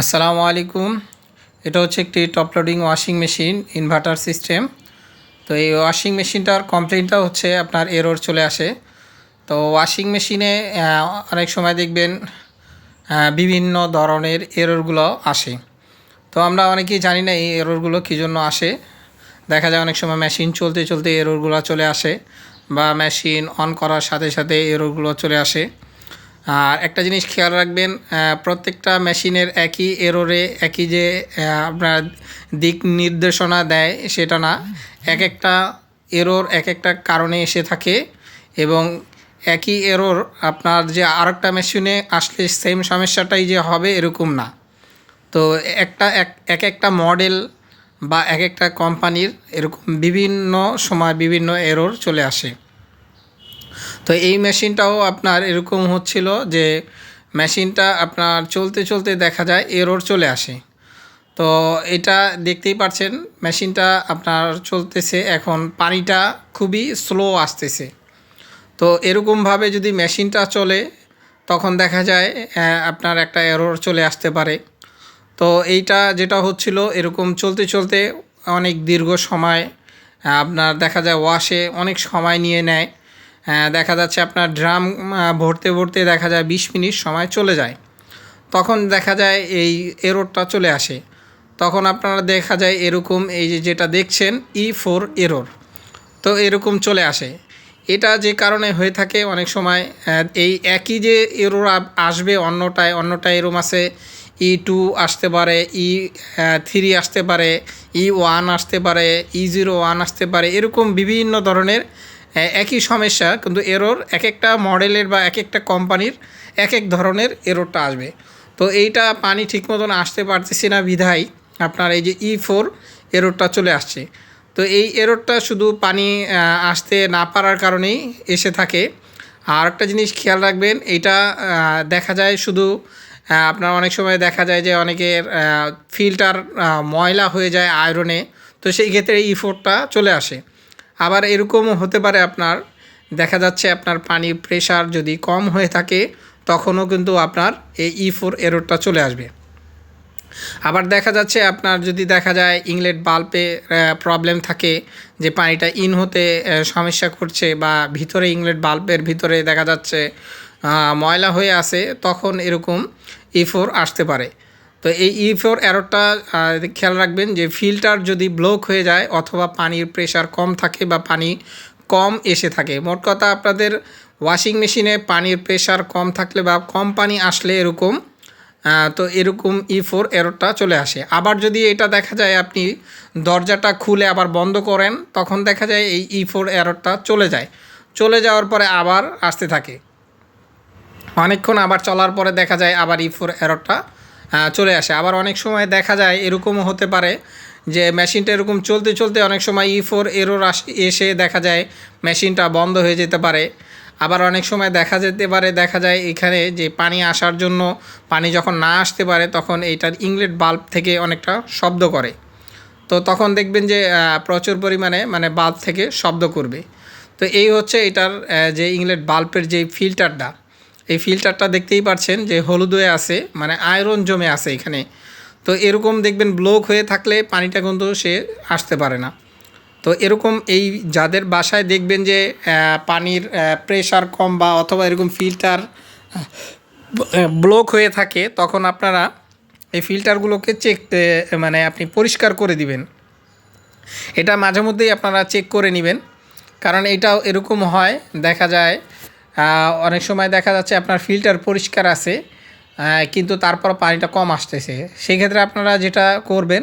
আসসালামু আলাইকুম। এটা হচ্ছে একটি top loading washing machine inverter system তো এই ওয়াশিং মেশিনটার কমপ্লেনটা হচ্ছে আপনার এরর চলে আসে। তো ওয়াশিং মেশিনে অনেক সময় দেখবেন বিভিন্ন ধরনের এররগুলো আসে। তো আমরা অনেকেই জানি না এই এররগুলো কী জন্য আসে। দেখা যায় অনেক সময় মেশিন চলতে চলতে এররগুলো চলে আসে বা মেশিন অন করার সাথে সাথে এররগুলো চলে আসে। আর একটা জিনিস খেয়াল রাখবেন প্রত্যেকটা মেশিনের একই এরোরে একই যে আপনার দিক নির্দেশনা দেয় সেটা না। এক একটা এরোর এক একটা কারণে এসে থাকে এবং একই এরোর আপনার যে আরেকটা মেশিনে আসলে সেম সমস্যাটাই যে হবে এরকম না। তো একটা এক এক একটা মডেল বা এক একটা কোম্পানির এরকম বিভিন্ন সময় বিভিন্ন এরর চলে আসে। তো এই মেশিনটাও আপনার এরকম হচ্ছিল যে মেশিনটা আপনার চলতে চলতে দেখা যায় এরর চলে আসে। তো এটা দেখতেই পাচ্ছেন মেশিনটা আপনার চলতেছে, এখন পানিটা খুবই স্লো আসতেছে। তো এরকমভাবে যদি মেশিনটা চলে, তখন দেখা যায় আপনার একটা এরর চলে আসতে পারে। তো এইটা যেটা হচ্ছিল, এরকম চলতে চলতে অনেক দীর্ঘ সময় আপনার দেখা যায় ওয়াশে অনেক সময় নিয়ে নেয়। দেখা যাচ্ছে আপনার ড্রাম ভরতে ভরতে দেখা যায় বিশ মিনিট সময় চলে যায়। তখন দেখা যায় এই এররটা চলে আসে। তখন আপনারা দেখা যায় এরকম এই যে যেটা দেখছেন ই ফোর এরোর তো এরকম চলে আসে। এটা যে কারণে হয়ে থাকে অনেক সময় এই একই যে এরোর আসবে অন্যটায় অন্যটায় এরম আছে ই টু আসতে পারে ই থ্রি আসতে পারে ই ওয়ান আসতে পারে ই জিরো ওয়ান আসতে পারে, এরকম বিভিন্ন ধরনের একই সমস্যা, কিন্তু এরোর এক একটা মডেলের বা এক একটা কোম্পানির এক এক ধরনের এরোরটা আসবে। তো এইটা পানি ঠিক মতন আসতে পারতেছি না বিধায় আপনার এই যে ই ফোর এরোরটা চলে আসছে। তো এই এররটা শুধু পানি আসতে না পারার কারণেই এসে থাকে। আর একটা জিনিস খেয়াল রাখবেন এটা দেখা যায় শুধু আপনার অনেক সময় দেখা যায় যে অনেকের ফিল্টার ময়লা হয়ে যায় আয়রনে তো সেই ক্ষেত্রে ই ফোরটা চলে আসে। আবার এরকমও হতে পারে আপনার, দেখা যাচ্ছে আপনার পানির প্রেশার যদি কম হয়ে থাকে, তখনও কিন্তু আপনার এই ই ফোর এররটা চলে আসবে। আবার দেখা যাচ্ছে আপনার যদি দেখা যায় ইংলেট বাল্বে প্রবলেম থাকে, যে পানিটা ইন হতে সমস্যা করছে বা ভিতরে ইংলেট বাল্বের ভিতরে দেখা যাচ্ছে ময়লা হয়ে আছে, তখন এরকম ই ফোর আসতে পারে। তো এই ই ফোর এরোটা খেয়াল রাখবেন যে ফিল্টার যদি ব্লক হয়ে যায় অথবা পানির প্রেশার কম থাকে বা পানি কম এসে থাকে। মোট কথা আপনাদের ওয়াশিং মেশিনে পানির প্রেশার কম থাকলে বা কম পানি আসলে এরকম তো এরকম ই ফোর এররটা চলে আসে। আবার যদি এটা দেখা যায় আপনি দরজাটা খুলে আবার বন্ধ করেন, তখন দেখা যায় এই ই ফোর এররটা চলে যায়। চলে যাওয়ার পরে আবার আসতে থাকে। অনেকক্ষণ আবার চলার পরে দেখা যায় আবার ই ফোর এররটা চলে আসে। আবার অনেক সময় দেখা যায় এরকমও হতে পারে যে মেশিনটা এরকম চলতে চলতে অনেক সময় ই ফোর এরর এসে দেখা যায় মেশিনটা বন্ধ হয়ে যেতে পারে। আবার অনেক সময় দেখা যেতে পারে, দেখা যায় এখানে যে পানি আসার জন্য পানি যখন না আসতে পারে, তখন এইটার ইংলেট বাল্ব থেকে অনেকটা শব্দ করে। তো তখন দেখবেন যে প্রচুর পরিমাণে মানে বাল্ব থেকে শব্দ করবে। তো এই হচ্ছে এটার যে ইংলেট বাল্বের যে ফিল্টারটা। এই ফিল্টারটা দেখতেই পাচ্ছেন যে হলুদ হয়ে আছে মানে আয়রন জমে আছে এখানে। তো এরকম দেখবেন ব্লক হয়ে থাকলে পানিটা কিন্তু সে আসতে পারে না। তো এরকম এই যাদের বাসায় দেখবেন যে পানির প্রেশার কম বা অথবা এরকম ফিল্টার ব্লক হয়ে থাকে, তখন আপনারা এই ফিল্টারগুলোকে চেক মানে আপনি পরিষ্কার করে দিবেন। এটা মাঝে মধ্যেই আপনারা চেক করে নেবেন। কারণ এটাও এরকম হয়, দেখা যায় অনেক সময় দেখা যাচ্ছে আপনার ফিল্টার পরিষ্কার আছে কিন্তু তারপর পানিটা কম আসতেছে। সেই ক্ষেত্রে আপনারা যেটা করবেন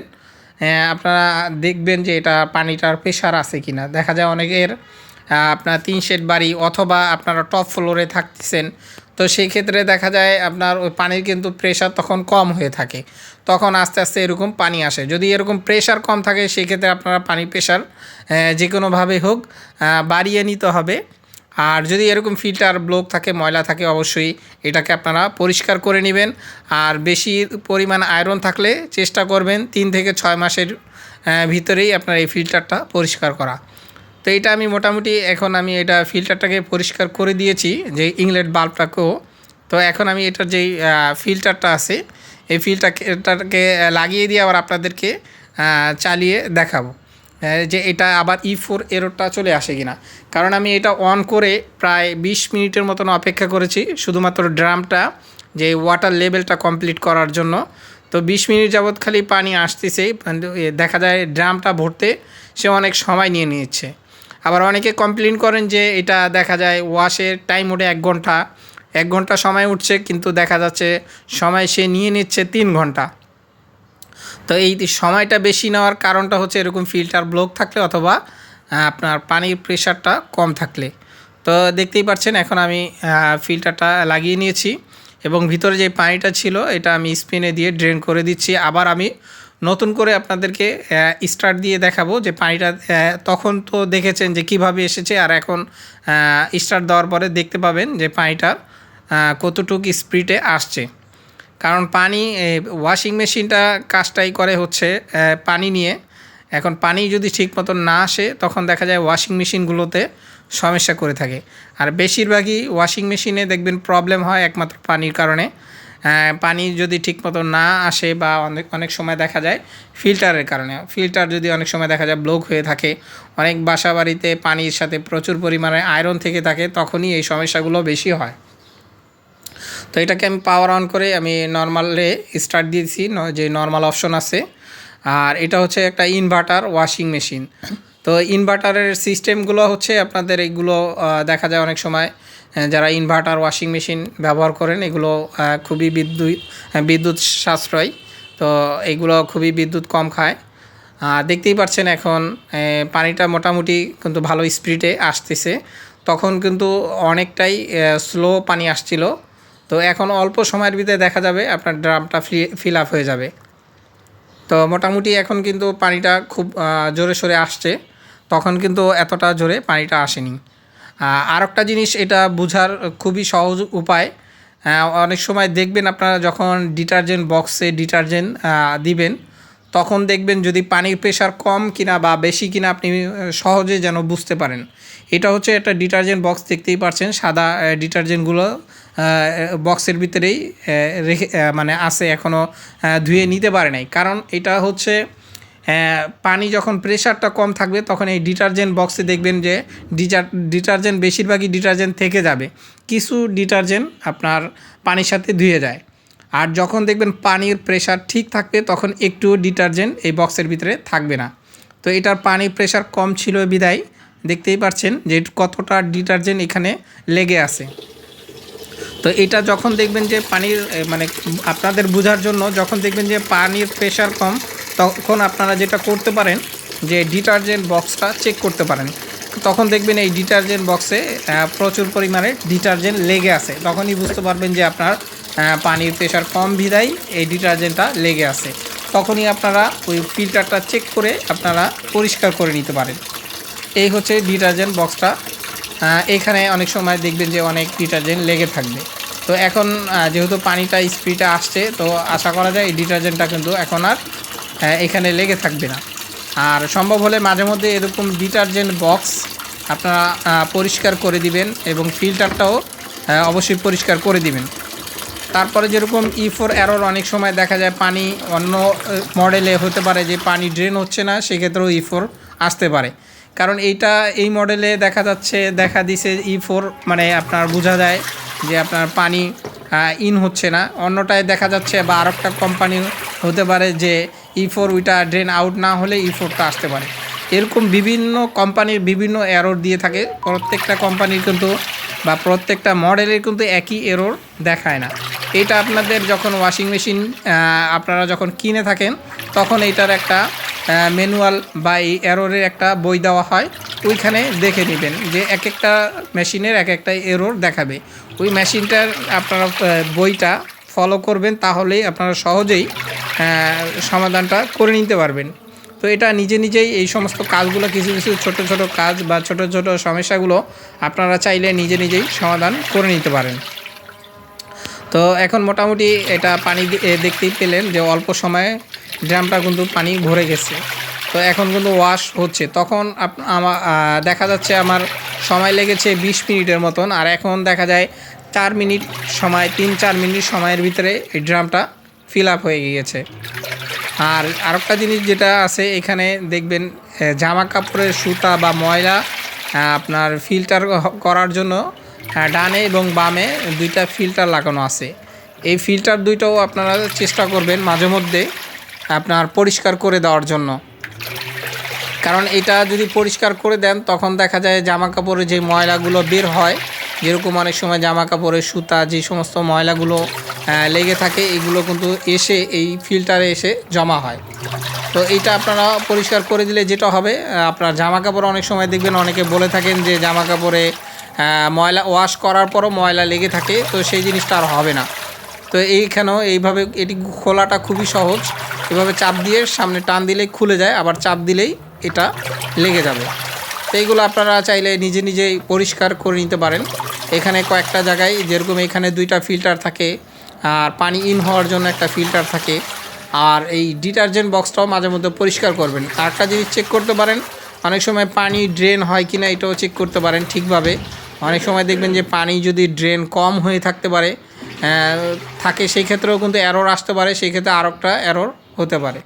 আপনারা দেখবেন যে এটা পানিটার প্রেশার আছে কি না দেখা যায় অনেকের আপনার তিন শেড বাড়ি অথবা আপনারা টপ ফ্লোরে থাকতেছেন, তো সেই ক্ষেত্রে দেখা যায় আপনার ওই পানির কিন্তু প্রেশার তখন কম হয়ে থাকে। তখন আস্তে আস্তে এরকম পানি আসে। যদি এরকম প্রেশার কম থাকে সেই ক্ষেত্রে আপনারা পানির প্রেশার যে কোনোভাবে হোক বাড়িয়ে নিতে হবে। আর যদি এরকম ফিল্টার ব্লক থাকে, ময়লা থাকে, অবশ্যই এটাকে আপনারা পরিষ্কার করে নেবেন। আর বেশি পরিমাণ আয়রন থাকলে চেষ্টা করবেন তিন থেকে ছয় মাসের ভিতরেই আপনার এই ফিল্টারটা পরিষ্কার করা। তো এটা আমি মোটামুটি এখন আমি এটা ফিল্টারটাকে পরিষ্কার করে দিয়েছি, যে ইংলেট বাল্বটাকেও তো এখন আমি এটার যেই ফিল্টারটা আছে, এই ফিল্টারটাকে লাগিয়ে দিয়ে আবার আপনাদেরকে চালিয়ে দেখাবো। যে এটা আবার ই ফোর এরোরটা চলে আসে কিনা। কারণ আমি এটা অন করে প্রায় বিশ মিনিটের মতন অপেক্ষা করেছি, শুধুমাত্র ড্রামটা যে ওয়াটার লেভেলটা কমপ্লিট করার জন্য। তো বিশ মিনিট যাবৎ খালি পানি আসতেছেই কিন্তু এ দেখা যায় ড্রামটা ভরতে সে অনেক সময় নিয়ে নিচ্ছে। আবার অনেকে কমপ্লেন করেন যে এটা দেখা যায় ওয়াশের টাইম ওঠে এক ঘণ্টা এক ঘণ্টা সময় উঠছে, কিন্তু দেখা যাচ্ছে সময় সে নিয়ে নিচ্ছে তিন ঘণ্টা। তো এই সময়টা বেশি নেওয়ার কারণটা হচ্ছে এরকম ফিল্টার ব্লক থাকলে অথবা আপনার পানির প্রেশারটা কম থাকলে। তো দেখতেই পাচ্ছেন, এখন আমি ফিল্টারটা লাগিয়ে নিয়েছি এবং ভিতরে যে পানিটা ছিল, এটা আমি স্পিনে দিয়ে ড্রেন করে দিচ্ছি। আবার আমি নতুন করে আপনাদেরকে স্টার্ট দিয়ে দেখাবো যে পানিটা তখন তো দেখেছেন যে কীভাবে এসেছে আর এখন স্টার্ট দেওয়ার পরে দেখতে পাবেন যে পানিটা কতটুকু স্পিডে আসছে। কারণ পানি ওয়াশিং মেশিনটা কাজটাই করে হচ্ছে পানি নিয়ে। এখন পানি যদি ঠিক মতন না আসে, তখন দেখা যায় ওয়াশিং মেশিনগুলোতে সমস্যা করে থাকে। আর বেশিরভাগই ওয়াশিং মেশিনে দেখবেন প্রবলেম হয় একমাত্র পানির কারণে। পানি যদি ঠিক মতো না আসে বা অনেক অনেক সময় দেখা যায় ফিল্টারের কারণে। ফিল্টার যদি অনেক সময় দেখা যায় ব্লক হয়ে থাকে, অনেক বাসা বাড়িতে পানির সাথে প্রচুর পরিমাণে আয়রন থেকে থাকে, তখনই এই সমস্যাগুলো বেশি হয়। তো এটাকে আমি পাওয়ার অন করে আমি নর্মালে স্টার্ট দিয়েছি যে নর্মাল অপশন আছে। আর এটা হচ্ছে একটা ইনভার্টার ওয়াশিং মেশিন তো ইনভার্টারের সিস্টেমগুলো হচ্ছে আপনাদের এইগুলো দেখা যায় অনেক সময় যারা ইনভার্টার ওয়াশিং মেশিন ব্যবহার করেন, এগুলো খুবই বিদ্যুৎ বিদ্যুৎ সাশ্রয়। তো এগুলো খুবই বিদ্যুৎ কম খায়। আর দেখতেই পাচ্ছেন এখন পানিটা মোটামুটি কিন্তু ভালো স্পিডে আসতেছে। তখন কিন্তু অনেকটাই স্লো পানি আসছিল। তো এখন অল্প সময়ের ভিতরে দেখা যাবে আপনার ড্রামটা ফিল আপ হয়ে যাবে। তো মোটামুটি এখন কিন্তু পানিটা খুব জোরে সোরে আসছে। তখন কিন্তু এতটা জোরে পানিটা আসেনি। আর একটা জিনিস এটা বোঝার খুবই সহজ উপায়। অনেক সময় দেখবেন আপনারা যখন ডিটারজেন্ট বক্সে ডিটারজেন্ট দিবেন তখন দেখবেন যদি পানির প্রেশার কম কিনা বা বেশি কিনা আপনি সহজে যেন বুঝতে পারেন। এটা হচ্ছে একটা ডিটারজেন্ট বক্স দেখতেই পাচ্ছেন সাদা ডিটারজেন্টগুলো বক্সের ভিতরেই রেখে মানে আছে এখনও ধুয়ে নিতে পারে নাই। কারণ এটা হচ্ছে পানি যখন প্রেশারটা কম থাকবে তখন এই ডিটারজেন্ট বক্সে দেখবেন যে ডিটার ডিটারজেন্ট বেশিরভাগই ডিটারজেন্ট থেকে যাবে। কিছু ডিটারজেন্ট আপনার পানির সাথে ধুয়ে যায়। আর যখন দেখবেন পানির প্রেশার ঠিক থাকবে, তখন একটু ডিটারজেন্ট এই বক্সের ভিতরে থাকবে না। তো এটার পানির প্রেশার কম ছিল বিদায়। দেখতেই পাচ্ছেন যে কতটা ডিটারজেন্ট এখানে লেগে আছে। তো এটা যখন দেখবেন যে পানির মানে আপনাদের বোঝার জন্য যখন দেখবেন যে পানির প্রেশার কম, তখন আপনারা যেটা করতে পারেন যে ডিটারজেন্ট বক্সটা চেক করতে পারেন। তখন দেখবেন এই ডিটারজেন্ট বক্সে প্রচুর পরিমাণে ডিটারজেন্ট লেগে আছে। তখনই বুঝতে পারবেন যে আপনার পানির প্রেশার কম বিদায় এই ডিটারজেন্টটা লেগে আছে। তখনই আপনারা ওই ফিল্টারটা চেক করে আপনারা পরিষ্কার করে নিতে পারেন। এই হচ্ছে ডিটারজেন্ট বক্সটা এখানে অনেক সময় দেখবেন যে অনেক ডিটারজেন্ট লেগে থাকবে। তো এখন যেহেতু পানিটা স্পিডে আসছে, তো আশা করা যায় এই ডিটারজেন্টটা কিন্তু এখন আর এখানে লেগে থাকবে না। আর সম্ভব হলে মাঝে মধ্যে এরকম ডিটারজেন্ট বক্স আপনারা পরিষ্কার করে দিবেন এবং ফিল্টারটাও অবশ্যই পরিষ্কার করে দিবেন। তারপরে যেরকম ই ফোর অ্যারোর অনেক সময় দেখা যায় পানি অন্য মডেলে হতে পারে যে পানি ড্রেন হচ্ছে না, সেক্ষেত্রেও ই ফোর আসতে পারে। কারণ এইটা, এই মডেলে দেখা যাচ্ছে, দেখা দিছে ই ফোর মানে আপনার বোঝা যায় যে আপনার পানি ইন হচ্ছে না। অন্যটায় দেখা যাচ্ছে বা আর একটা কোম্পানি হতে পারে যে ই ফোর ওইটা ড্রেন আউট না হলে ই ফোরটা আসতে পারে। এরকম বিভিন্ন কোম্পানির বিভিন্ন এরর দিয়ে থাকে। প্রত্যেকটা কোম্পানির কিন্তু বা প্রত্যেকটা মডেলের কিন্তু একই এরর দেখায় না। এটা আপনাদের যখন ওয়াশিং মেশিন আপনারা যখন কিনে থাকেন, তখন এইটার একটা ম্যানুয়াল বা এই এররের একটা বই দেওয়া হয়। ওইখানে দেখে নেবেন যে এক একটা মেশিনের এক একটা এরর দেখাবে। ওই মেশিনটার আপনারা বইটা ফলো করবেন, তাহলেই আপনারা সহজেই সমাধানটা করে নিতে পারবেন। তো এটা নিজে নিজেই এই সমস্ত কাজগুলো, কিছু কিছু ছোট ছোট কাজ বা ছোট ছোট সমস্যাগুলো আপনারা চাইলে নিজে নিজেই সমাধান করে নিতে পারেন। তো এখন মোটামুটি এটা পানি দেখতেই পেলেন যে অল্প সময়ে ড্রামটা কিন্তু পানি ভরে গেছে। তো এখন কিন্তু ওয়াশ হচ্ছে। তখন আমার দেখা যাচ্ছে আমার সময় লেগেছে বিশ মিনিটের মতন আর এখন দেখা যায় চার মিনিট সময়, তিন চার মিনিট সময়ের ভিতরে এই ড্রামটা ফিল আপ হয়ে গিয়েছে। আর আরেকটা জিনিস যেটা আছে, এখানে দেখবেন জামা কাপড়ের সুতা বা ময়লা আপনার ফিল্টার করার জন্য ডানে এবং বামে দুইটা ফিল্টার লাগানো আছে। এই ফিল্টার দুইটাও আপনারা চেষ্টা করবেন মাঝে মধ্যে আপনার পরিষ্কার করে দেওয়ার জন্য। কারণ এটা যদি পরিষ্কার করে দেন, তখন দেখা যায় জামা কাপড়ে যে ময়লাগুলো বের হয়, যেরকম অনেক সময় জামা কাপড়ের সুতা, যে সমস্ত ময়লাগুলো লেগে থাকে, এগুলো কিন্তু এসে এই ফিল্টারে এসে জমা হয়। তো এইটা আপনারা পরিষ্কার করে দিলে যেটা হবে আপনার জামা কাপড় অনেক সময় দেখবেন অনেকে বলে থাকেন যে জামা কাপড়ে ময়লা ওয়াশ করার পরও ময়লা লেগে থাকে, তো সেই জিনিসটা আর হবে না। তো এইখানেও এইভাবে এটি খোলাটা খুবই সহজ। এভাবে চাপ দিয়ে সামনে টান দিলেই খুলে যায়, আবার চাপ দিলেই এটা লেগে যাবে। তো এইগুলো আপনারা চাইলে নিজে নিজেই পরিষ্কার করে নিতে পারেন। এখানে কয়েকটা জায়গায় যেরকম এখানে দুইটা ফিল্টার থাকে, আর পানি ইন হওয়ার জন্য একটা ফিল্টার থাকে। আর এই ডিটারজেন্ট বক্সটাও মাঝে মধ্যে পরিষ্কার করবেন। আর একটা জিনিস চেক করতে পারেন অনেক সময় পানি ড্রেন হয় কি না এটাও চেক করতে পারেন ঠিকভাবে। অনেক সময় দেখবেন যে পানি যদি ড্রেন কম হয়ে থাকতে পারে থাকে, সেই ক্ষেত্রেও কিন্তু অ্যারোর আসতে পারে, সেই ক্ষেত্রে আরও একটা অ্যারোর হতে পারে।